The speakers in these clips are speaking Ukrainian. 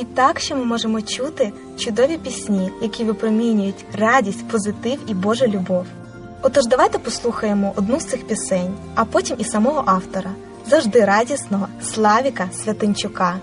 І так, що ми можемо чути чудові пісні, які випромінюють радість, позитив і Божу любов. Отож, давайте послухаємо одну з цих пісень, а потім і самого автора, завжди радісного Славіка Святинчука.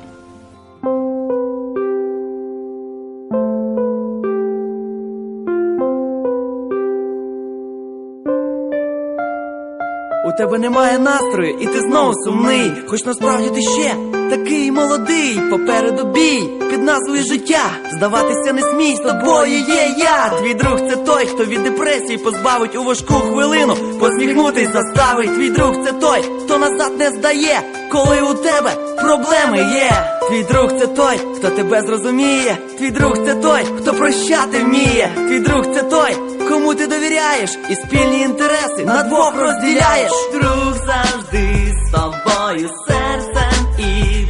У тебе немає настрою, і ти знову сумний. Хоч насправді ти ще такий молодий, попереду бій під назвою життя. Здаватися не смій, з тобою є я. Твій друг це той, хто від депресії позбавить у важку хвилину. Посміхнутись заставить. Твій друг це той, хто назад не здає, коли у тебе проблеми є. Твій друг це той, хто тебе зрозуміє. Твій друг це той, хто прощати вміє. Твій друг це той, кому ти довіряєш, і спільні інтереси на двох розділяєш. Друг завжди з тобою серцем і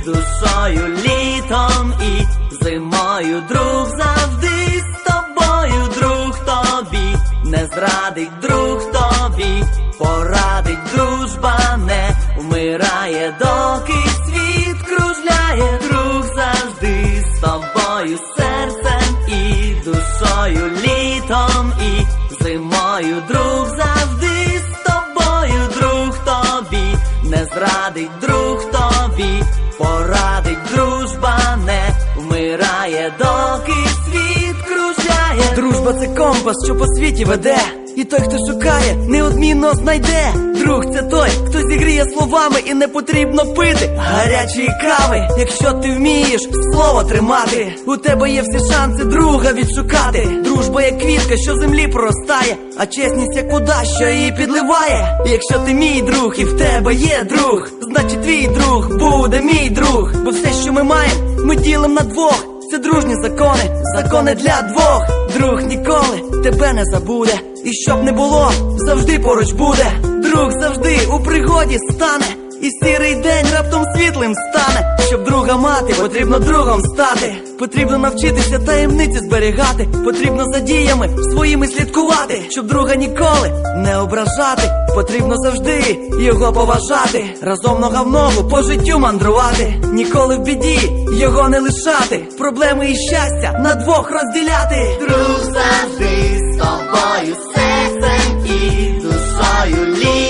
душою, літом і зимою. Друг завжди з тобою, друг тобі не зрадить, друг тобі порадить, дружба не вмирає, доки світ кружляє. Друг завжди з тобою серцем і душою, літом і зимою. Друг завжди з тобою, друг тобі не зрадить, друг тобі порадить, дружба не вмирає, доки світ кружляє. Дружба це компас, що по світі веде. І той, хто шукає, неодмінно знайде. Друг це той, хто зігріє словами і не потрібно пити гарячої кави. Якщо ти вмієш слово тримати, у тебе є всі шанси друга відшукати. Дружба як квітка, що землі проростає, а чесність як вода, що її підливає. Якщо ти мій друг і в тебе є друг, значить твій друг буде мій друг. Бо все, що ми маємо, ми ділимо на двох. Це дружні закони, закони для двох. Друг ніколи тебе не забуде. І щоб не було, завжди поруч буде. Друг завжди у пригоді стане. І сірий день раптом світлим стане. Щоб друга мати, потрібно другом стати. Потрібно навчитися таємниці зберігати. Потрібно за діями своїми слідкувати. Щоб друга ніколи не ображати. Потрібно завжди його поважати. Разом нога в ногу по життю мандрувати. Ніколи в біді його не лишати. Проблеми і щастя на двох розділяти. Друг завжди з тобою серцем і душою, літом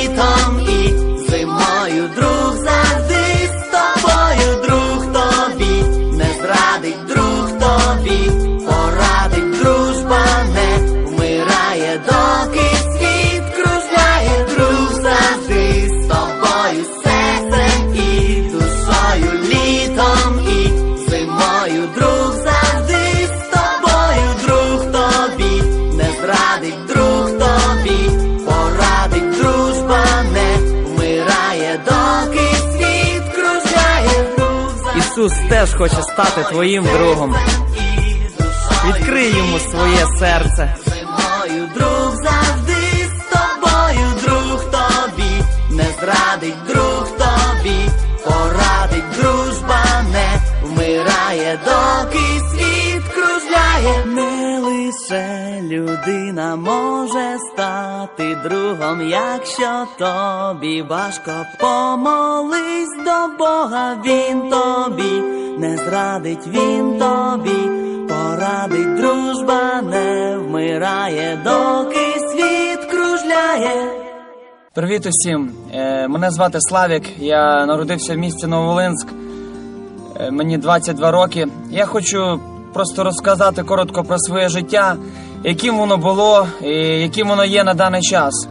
Ісус теж хоче стати твоїм другом. Відкрий йому своє серце. Може стати другом, якщо тобі важко помолись до Бога, він тобі не зрадить, він тобі порадить, дружба не вмирає, доки світ кружляє. Привіт усім! Е, Мене звати Славік. Я народився в місті Новолинськ. Е, Мені 22 роки. Я хочу просто розказати коротко про своє життя, яким воно було і яким воно є на даний час.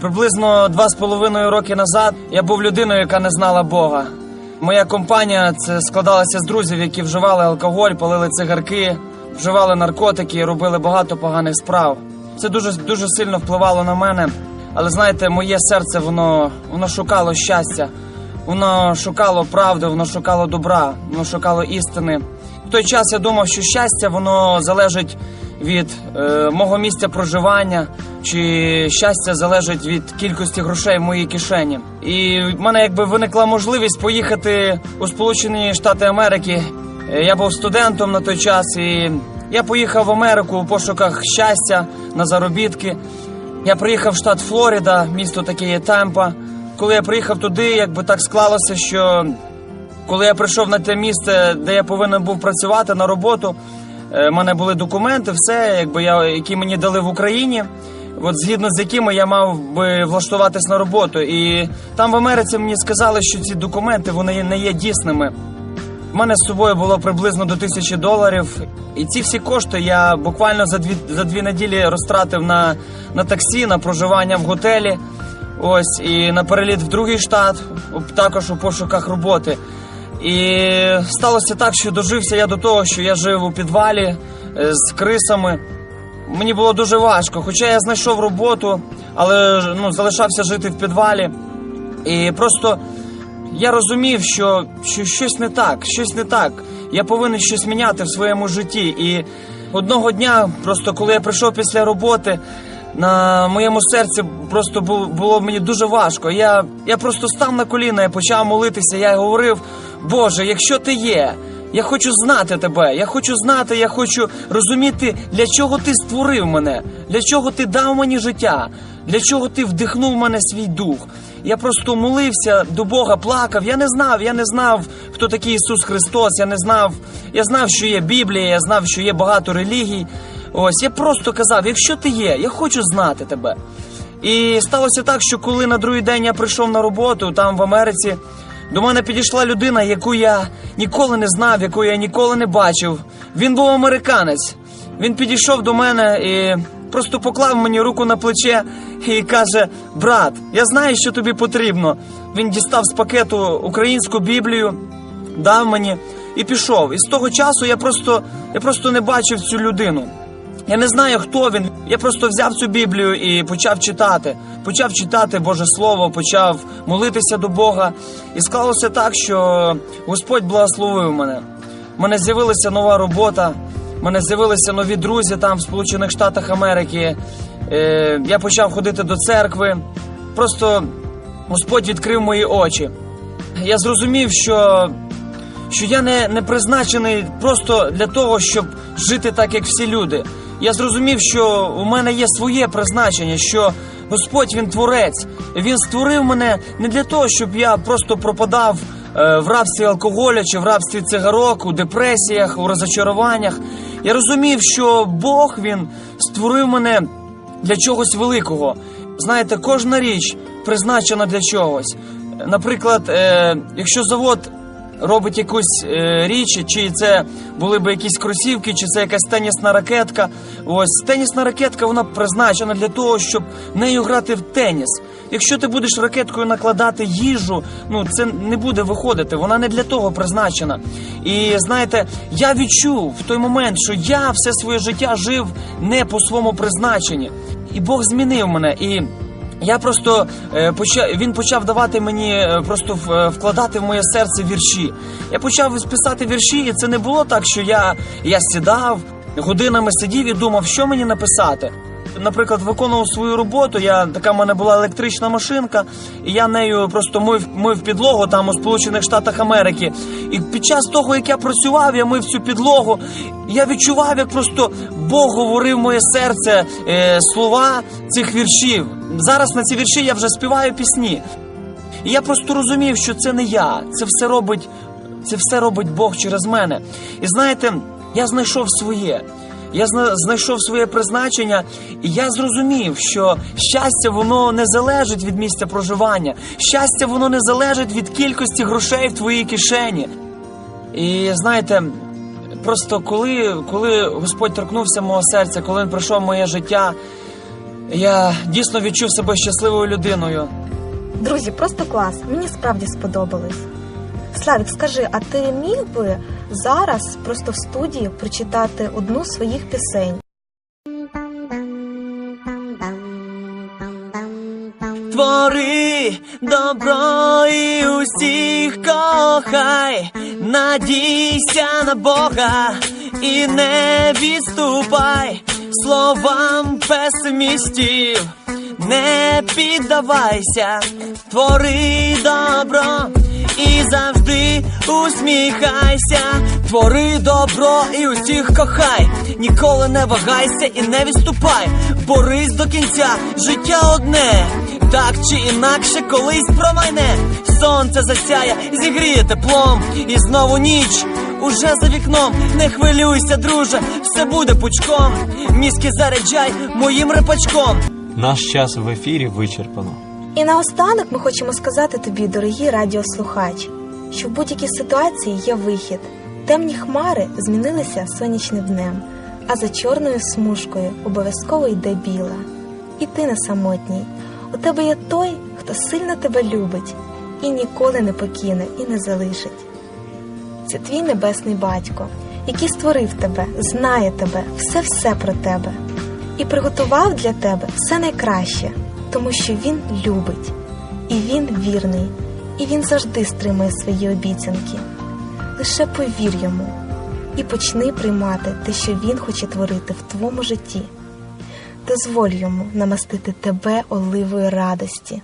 Приблизно два з половиною роки назад я був людиною, яка не знала Бога. Моя компанія це складалася з друзів, які вживали алкоголь, палили цигарки, вживали наркотики, робили багато поганих справ. Це дуже дуже сильно впливало на мене. Але знаєте, моє серце воно воно шукало щастя, воно шукало правди, воно шукало добра, воно шукало істини. В той час я думав, що щастя воно залежить від е, мого місця проживання, чи щастя залежить від кількості грошей в моїй кишені. І в мене якби виникла можливість поїхати у Сполучені Штати Америки. Е, Я був студентом на той час, і я поїхав в Америку у пошуках щастя на заробітки. Я приїхав в штат Флорида, місто таке є Тампа. Коли я приїхав туди, якби так склалося, що коли я прийшов на те місце, де я повинен був працювати на роботу, е, мене були документи, все, якби я, які мені дали в Україні, от згідно з якими я мав би влаштуватись на роботу. І там в Америці мені сказали, що ці документи вони не є дійсними. У мене з собою було приблизно до тисячі доларів, і ці всі кошти я буквально за дві за дві неділі розтратив на, на таксі, на проживання в готелі. Ось і на переліт в другий штат, також у пошуках роботи. І сталося так, що дожився я до того, що я жив у підвалі е, з крисами. Мені було дуже важко, хоча я знайшов роботу, але ну, залишався жити в підвалі. І просто я розумів, що, що щось не так, щось не так. Я повинен щось міняти в своєму житті. І одного дня, просто коли я прийшов після роботи, на моєму серці просто було, мені дуже важко. Я, я просто став на коліна, я почав молитися. Я говорив: Боже, якщо ти є, я хочу знати тебе. Я хочу знати, я хочу розуміти, для чого ти створив мене, для чого ти дав мені життя, для чого ти вдихнув мене свій дух. Я просто молився до Бога, плакав. Я не знав, я не знав, хто такий Ісус Христос. Я не знав. Я знав, що є Біблія, я знав, що є багато релігій. Ось я просто казав: якщо ти є, я хочу знати тебе. І сталося так, що коли на другий день я прийшов на роботу там в Америці, до мене підійшла людина, яку я ніколи не знав, яку я ніколи не бачив. Він був американець. Він підійшов до мене і просто поклав мені руку на плече і каже: Брат, я знаю, що тобі потрібно. Він дістав з пакету українську біблію, дав мені і пішов. І з того часу я просто, я просто не бачив цю людину. Я не знаю, хто він. Я просто взяв цю Біблію і почав читати. Почав читати Боже Слово, почав молитися до Бога. І склалося так, що Господь благословив мене. У мене з'явилася нова робота, у мене з'явилися нові друзі там в Сполучених Штатах Америки. Е, я почав ходити до церкви. Просто Господь відкрив мої очі. Я зрозумів, що що я не, не призначений просто для того, щоб жити так, як всі люди. Я зрозумів, що у мене є своє призначення, що Господь він творець. Він створив мене не для того, щоб я просто пропадав е, в рабстві алкоголя чи в рабстві цигарок, у депресіях, у розочаруваннях. Я розумів, що Бог він створив мене для чогось великого. Знаєте, кожна річ призначена для чогось. Наприклад, е, якщо завод робить якусь е, річ, чи це були б якісь кросівки, чи це якась тенісна ракетка. Ось тенісна ракетка вона призначена для того, щоб нею грати в теніс. Якщо ти будеш ракеткою накладати їжу, ну це не буде виходити. Вона не для того призначена. І знаєте, я відчув в той момент, що я все своє життя жив не по своєму призначенні, і Бог змінив мене і. Я просто е, почав, він почав давати мені е, просто е, вкладати в моє серце вірші. Я почав писати вірші, і це не було так, що я, я сідав годинами сидів і думав, що мені написати. Наприклад, виконував свою роботу. Я така в мене була електрична машинка, і я нею просто мив, мив підлогу там у Сполучених Штатах Америки. І під час того, як я працював, я мив цю підлогу. Я відчував, як просто Бог говорив моє серце е, слова цих віршів. Зараз на ці вірші я вже співаю пісні. І я просто розумів, що це не я, це все робить, це все робить Бог через мене. І знаєте, я знайшов своє. Я зна- знайшов своє призначення, і я зрозумів, що щастя воно не залежить від місця проживання. Щастя воно не залежить від кількості грошей в твоїй кишені. І знаєте, просто коли, коли Господь торкнувся мого серця, коли він прийшов в моє життя, я дійсно відчув себе щасливою людиною. Друзі, просто клас. Мені справді сподобалось. Славік, скажи, а ти міг би зараз просто в студії прочитати одну з своїх пісень? Твори добро і усіх кохай, надійся на Бога і не відступай словам песимістів, не піддавайся, твори добро і завжди усміхайся, твори добро і усіх кохай, ніколи не вагайся і не відступай, борись до кінця, життя одне, Так чи інакше колись промайне Сонце засяє, зігріє теплом. І знову ніч уже за вікном. Не хвилюйся, друже, все буде пучком. Мізки заряджай моїм репачком Наш час в ефірі вичерпано. І наостанок ми хочемо сказати тобі, дорогий радіослухач, що в будь-якій ситуації є вихід. Темні хмари змінилися сонячним днем, а за чорною смужкою обов'язково йде біла. І ти не самотній. У тебе є той, хто сильно тебе любить і ніколи не покине і не залишить. Це твій небесний батько, який створив тебе, знає тебе, все-все про тебе і приготував для тебе все найкраще, тому що він любить, і він вірний, і він завжди стримує свої обіцянки. Лише повір йому і почни приймати те, що він хоче творити в твоєму житті. Дозволь йому намастити тебе оливою радості,